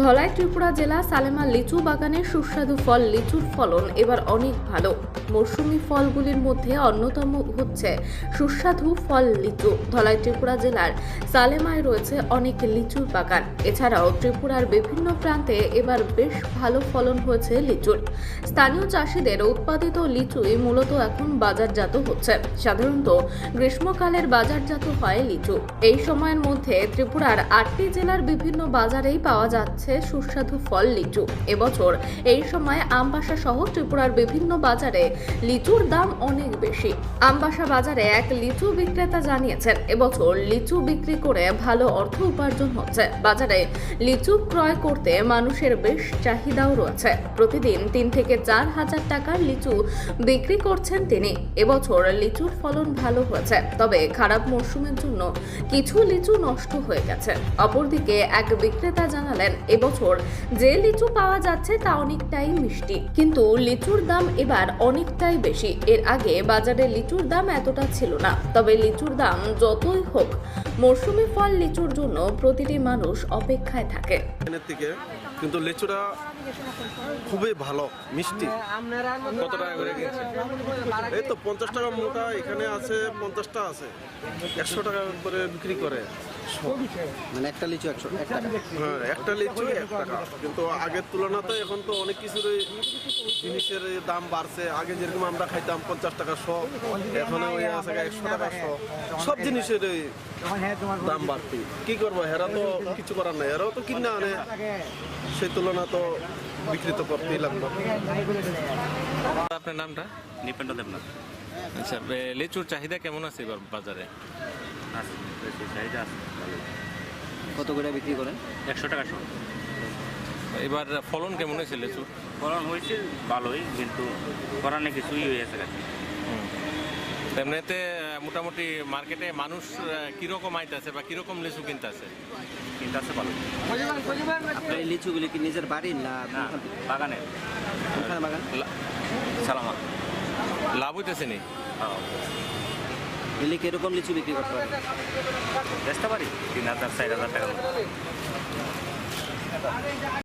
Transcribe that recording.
ধলাই ত্রিপুরা জেলা সালেমা লিচু বাগানের সুস্বাদু ফল লিচুর ফলন এবার অনেক ভালো। মৌসুমি ফলগুলির মধ্যে অন্যতম হচ্ছে সুস্বাদু ফল লিচু। ধলাই ত্রিপুরা জেলার সালেমায় রয়েছে অনেক লিচুর বাগান। এছাড়াও ত্রিপুরার বিভিন্ন প্রান্তে এবার বেশ ভালো ফলন হয়েছে লিচুর। স্থানীয় চাষিদের উৎপাদিত লিচুই মূলত এখন বাজারজাত হচ্ছে। সাধারণত গ্রীষ্মকালের বাজারজাত হয় লিচু। এই সময়ের মধ্যে ত্রিপুরার আটটি জেলার বিভিন্ন বাজারেই পাওয়া যাচ্ছে সুস্বাদু ফল লিচু। এবছর এই সময় আমবাসা সহ ত্রিপুরার বিভিন্ন বাজারে লিচুর দাম অনেক বেশি। আমবাসা বাজারে এক লিচু বিক্রেতা জানিয়েছেন, এবছর লিচু বিক্রি করে ভালো অর্থ উপার্জন হচ্ছে। বাজারে লিচু ক্রয় করতে মানুষের বেশ চাহিদাও রয়েছে। প্রতিদিন তিন থেকে চার হাজার টাকার লিচু বিক্রি করছেন তিনি। এবছর লিচুর ফলন ভালো হয়েছে, তবে খারাপ মরশুমের জন্য কিছু লিচু নষ্ট হয়ে গেছে। অপরদিকে এক বিক্রেতা জানালেন এবছর যে লিচু পাওয়া যাচ্ছে তা অনেকটাই মিষ্টি। কিন্তু লিচুর দাম এবার অনেকটাই বেশি। এর আগে বাজারে লিচুর দাম এতটা ছিল না। তবে লিচুর দাম যতই হোক মরশুমি ফল লিচুর জন্য প্রতিটি মানুষ অপেক্ষায় থাকে। থেকে কিন্তু লিচুটা খুবই ভালো মিষ্টি। কত টাকা করে এই তো পঞ্চাশ টাকা মোটা এখানে আছে পঞ্চাশটা আছে। একশো টাকা করে বিক্রি করে। মানে একটা লিচু একশো হ্যাঁ একটা লিচু এক টাকা কিন্তু আগের তুলনাতে এখন তো অনেক কিছুর জিনিসের দাম বাড়ছে। আগে যেরকম আমরা খাইতাম পঞ্চাশ টাকা শ এখন ওই আছে একশো টাকা শ। সব জিনিসের দাম বাড়তি। কি করব হেরা তো কিছু করার নাই। হেরাও তো কিনে আনে। সেই তুলনা তো বিক্রি তো করতেই লাগবে আপনার নামটা? নিপেন্দ্র দেবনাথ। আচ্ছা লিচুর চাহিদা কেমন আছে এবার বাজারে? আছে চাহিদা আছে। কত করে বিক্রি করেন? একশো টাকা শো এবার ফলন কেমন হয়েছে লিচুর ফলন হয়েছে ভালোই কিন্তু করার নেই কিছুই হয়েছে গেছে এমনিতে মোটামুটি মার্কেটে মানুষ কীরকম আইতাছে বা কীরকম লিচু কিনতেছে কিন্তু আছে ভালো। আপনার এই লিচুগুলি কি নিজের বাড়ির না না বাগানে? বাগান সালামা। লাভ হইতেছে নি? হ্যাঁ। এলে কীরকম লিচু বিক্রি করতে পারি তিন হাজার চার হাজার টাকা